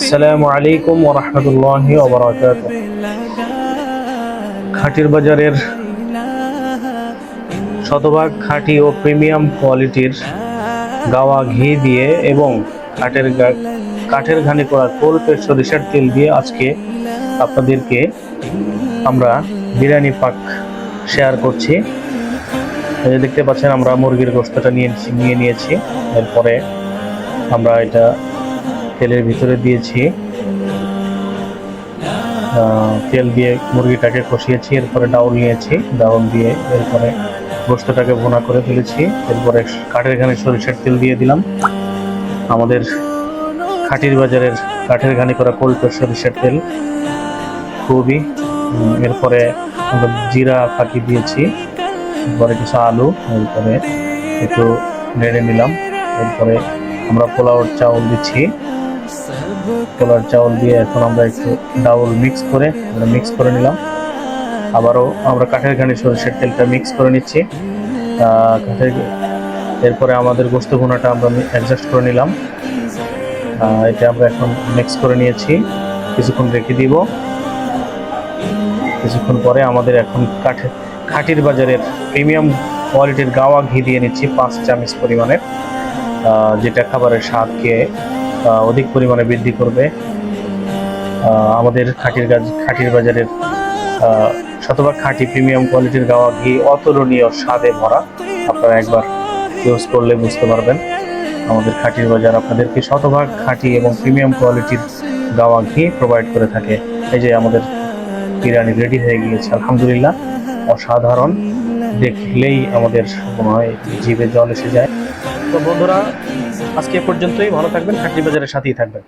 আসসালামু আলাইকুম ওরহমতুল্লাহি ওবরাকাত খাটির বাজারের শতভাগ খাঁটি ও প্রিমিয়াম কোয়ালিটির গাওয়া ঘি দিয়ে এবং কাঠের কাঠের ঘানি করা কোল কোল্পের সরিষার তেল দিয়ে আজকে আপনাদেরকে আমরা বিরিয়ানি পাক শেয়ার করছি। দেখতে পাচ্ছেন, আমরা মুরগির গোস্তটা নিয়ে নিয়ে নিয়েছি। এরপরে আমরা এটা তেলের ভিতরে দিয়েছি। তেল দিয়ে মুরগিটাকে কষিয়েছি, এরপরে ডাউল নিয়েছি, ডাউল দিয়ে এরপরে গোস্তটাকে ভুনা করে ফেলেছি। এরপরে কাঠের ঘানি সরিষার তেল দিয়ে দিলাম। আমাদের খাটির বাজারের কাঠের ঘানি করা কোল্পের সরিষার তেল খুবই এরপরে জিরা ফাঁকি দিয়েছি, এরপরে কিছু আলু, এরপরে একটু নেড়ে নিলাম, এরপরে আমরা পোলাওর চাউল দিচ্ছি। পোলাওর চাউল দিয়ে এখন আমরা একটু ডাউল মিক্স করে মিক্স করে নিলাম। আবারও আমরা কাঠের ঘানি সরষের তেলটা মিক্স করে নিচ্ছি। কাঠের এরপরে আমাদের গোস্ত ভুনাটা আমরা অ্যাডজাস্ট করে নিলাম। এটা আমরা এখন মিক্স করে নিয়েছি। কিছুক্ষণ রেখে দিব। কিছুক্ষণ পরে আমাদের এখন কাঠে খাটির বাজারের প্রিমিয়াম কোয়ালিটির গাওয়া ঘি দিয়ে নিচ্ছি পাঁচ চামচ পরিমাণের। যেটা খাবারের স্বাদকে অধিক পরিমাণে বৃদ্ধি করবে। আমাদের খাটির গাছ খাটির বাজারের শতভাগ খাঁটি প্রিমিয়াম কোয়ালিটির গাওয়া ঘি অতুলনীয় স্বাদে ভরা। আপনারা একবার ইউজ করলে বুঝতে পারবেন। আমাদের খাঁটির বাজার আপনাদেরকে শতভাগ খাঁটি এবং প্রিমিয়াম কোয়ালিটির গাওয়া ঘি প্রোভাইড করে থাকে। এই যে আমাদের বিরিয়ানি রেডি হয়ে গিয়েছে, আলহামদুলিল্লাহ। অসাধারণ। দেখলেই আমাদের মনে হয় জিভে জল এসে যায়। তো বন্ধুরা আজকে পর্যন্তই ভালো থাকবেন চাকরি বাজারের সাথেই থাকবেন।